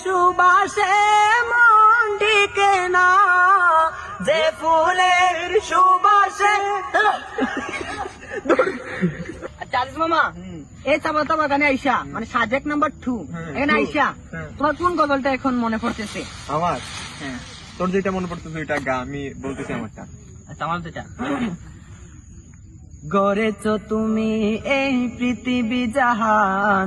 সুবাসে মন টিকে না যে ফুলের সুবাসে। চার্জ মামা এই চাবা চাবা গানে আইসা মানে সাজেক নাম্বার টু হ্যাঁ, এখানে আইসা। হ্যাঁ। তোমার কোন গজলটা এখন মনে পড়তেছে? আমার? হ্যাঁ। তোর যেটা মনে পড়তেছে ওইটা গা আমি বলতেছি আমারটা। আচ্ছা আমার গড়েছ তুমি এই পৃথিবী জাহান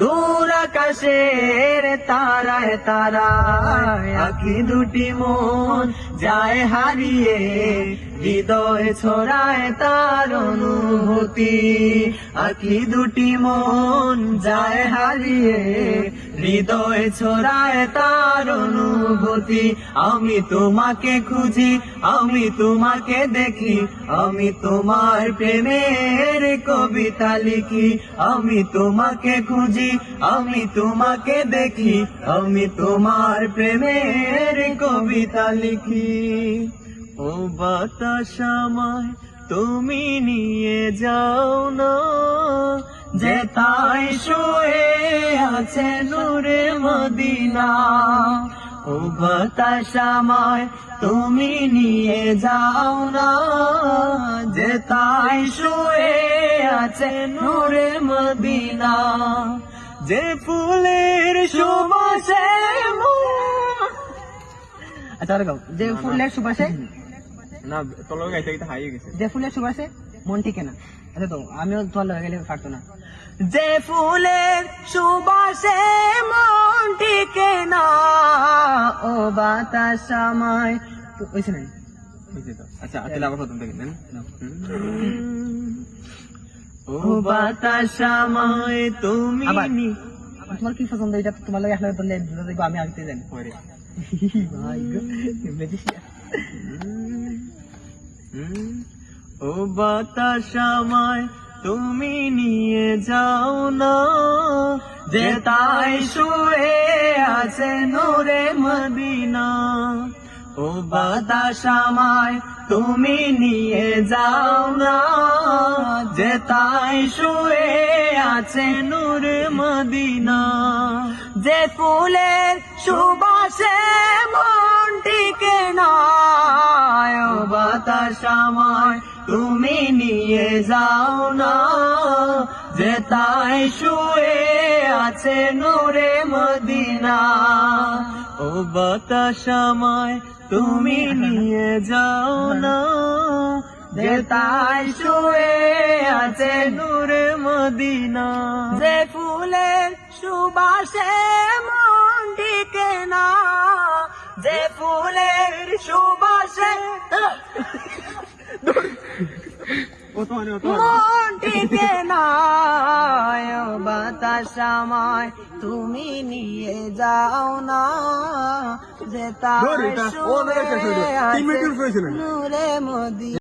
দূর আকাশের তারায় তারায় আখি দুটি মন যায় হারিয়ে, হৃদয় ছড়ায় তার অনুভূতি। আখি দুটি মন যায় হারিয়ে, হৃদয় ছড়ায় তার অনুভূতি। আমি তোমাকে খুঁজি, আমি তোমাকে দেখি, আমি তোমার প্রেমের কবিতা লিখি। আমি তোমাকে খুঁজি আমি তোমাকে দেখি, আমি তোমার প্রেমের কবিতা লিখি। ও বাতাস আমায়, তুমি নিয়ে যাও না। যে তাই শুয়ে আছে নূরে মদিনা। ও বাতাস আমায়, তুমি নিয়ে যাও না। যে তাই শুয়ে আছে নূরে মদিনা। যে ফুলের সুবাসে আচ্ছা আরে গাও যে ফুলের সুবাসে? না তোর লগে গাইতে গাইতে হারিয়ে গেছে। যে ফুলের সুবাসে? মন টিকে না। আচ্ছা তো আমিও তোমার লগে গেলে পারতো না। যে ফুলের সুবাসে মন টিকে না ও বাতাস আমায় ওইছে তো? আচ্ছা তাহলে আবার প্রথম থেকে নেন ও বাতাস তুমি তোমার কি পছন্দ? এটা তোমার লগে আসলে বললে দেখব আমি আগে জানি। ওরে। ভাই গো, ও তুমি নিয়ে যাও না। যে তাই শুয়ে আছে নূরে মদিনা। ও বাতাস তুমি নিয়ে যাও না। যে তাই শুয়ে আছে নূরে মদিনা। যে ফুলের সুবাসে মন টিকে না। ও বাতাস তুমি নিয়ে যাও না। যে তাই শুয়ে আছে নূরে মদিনা। ও বাতাস তুমি নিয়ে যাও না যে তাই শুয়ে আছে নূরে মদিনা। যে ফুলের সুবাসে মন টিকে না। যে ফুলের সুবাসে মন টিকে না। ও বাতাস আমায় তুমি নিয়ে যাও না যে তার? নূরে মদি